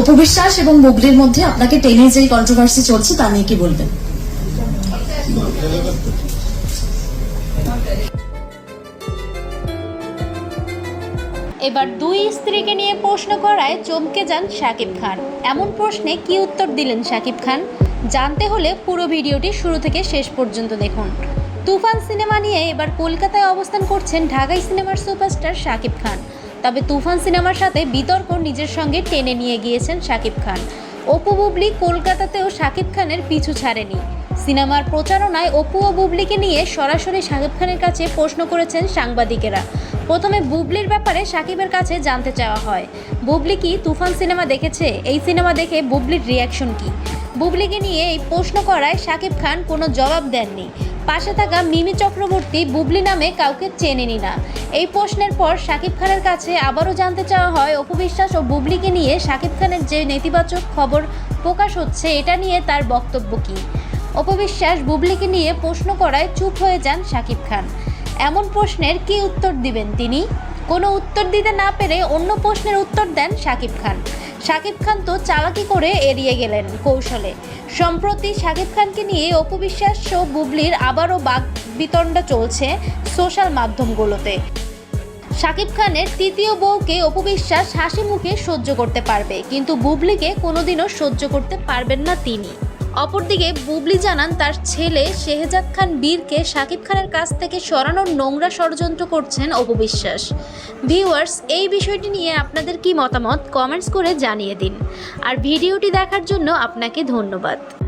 অপু বিশ্বাস এবং বুবলির মধ্যে আপনাকে টেনে যে কন্ট্রোভার্সি চলছে তা নিয়ে কি বলবেন? এবার দুই স্ত্রীকে নিয়ে প্রশ্ন করায় চমকে যান শাকিব খান। এমন প্রশ্নে কি উত্তর দিলেন শাকিব খান? জানতে হলে পুরো ভিডিওটি শুরু থেকে শেষ পর্যন্ত দেখুন। তুফান সিনেমা নিয়ে এবার কলকাতায় অবস্থান করছেন ঢাকাই সিনেমার সুপারস্টার শাকিব খান। তবে তুফান সিনেমার সাথে বিতর্ক নিজের সঙ্গে টেনে নিয়ে গিয়েছেন শাকিব খান। অপু বুবলি কলকাতাতেও শাকিব খানের পিছু ছাড়েনি। সিনেমার প্রচারণায় অপু ও বুবলিকে নিয়ে সরাসরি শাকিব খানের কাছে প্রশ্ন করেছেন সাংবাদিকেরা। প্রথমে বুবলির ব্যাপারে সাকিবের কাছে জানতে চাওয়া হয়। বুবলি কি তুফান সিনেমা দেখেছে? এই সিনেমা দেখে বুবলির রিয়াকশন কি? বুবলিকে নিয়ে এই প্রশ্ন করায় সাকিব খান কোনো জবাব দেননি। পাশে থাকা মিমি চক্রবর্তী বুবলি নামে কাউকে চেনেনি না। এই প্রশ্নের পর সাকিব খানের কাছে আবারও জানতে চাওয়া হয় অপবিশ্বাস ও বুবলিকে নিয়ে সাকিব খানের যে নেতিবাচক খবর প্রকাশ হচ্ছে, এটা নিয়ে তার বক্তব্য কী? অপবিশ্বাস বুবলিকে নিয়ে প্রশ্ন করায় চুপ হয়ে যান শাকিব খান। এমন প্রশ্নের কি উত্তর দিবেন তিনি? কোনো উত্তর দিতে না পেরে অন্য প্রশ্নের উত্তর দেন শাকিব খান। শাকিব খান তো চালাকি করে এড়িয়ে গেলেন কৌশলে। সম্প্রতি শাকিব খানকে নিয়ে অপবিশ্বাস ও বুবলির আবারও বাক বিতণ্ডা চলছে সোশ্যাল মাধ্যমগুলোতে। শাকিব খানের তৃতীয় বউকে অপবিশ্বাস হাসি মুখে সহ্য করতে পারবে, কিন্তু বুবলিকে কোনোদিনও সহ্য করতে পারবেন না তিনি। অপরদিকে বুবলি জানান তার ছেলে শেহজাদ খান বীরকে শাকিব খানের কাছ থেকে সরানোর নোংরা ষড়যন্ত্র করছেন অপবিশ্বাস। ভিউয়ার্স, এই বিষয়টি নিয়ে আপনাদের কি মতামত? কমেন্টস করে জানিয়ে দিন। আর ভিডিওটি দেখার জন্য আপনাকে ধন্যবাদ।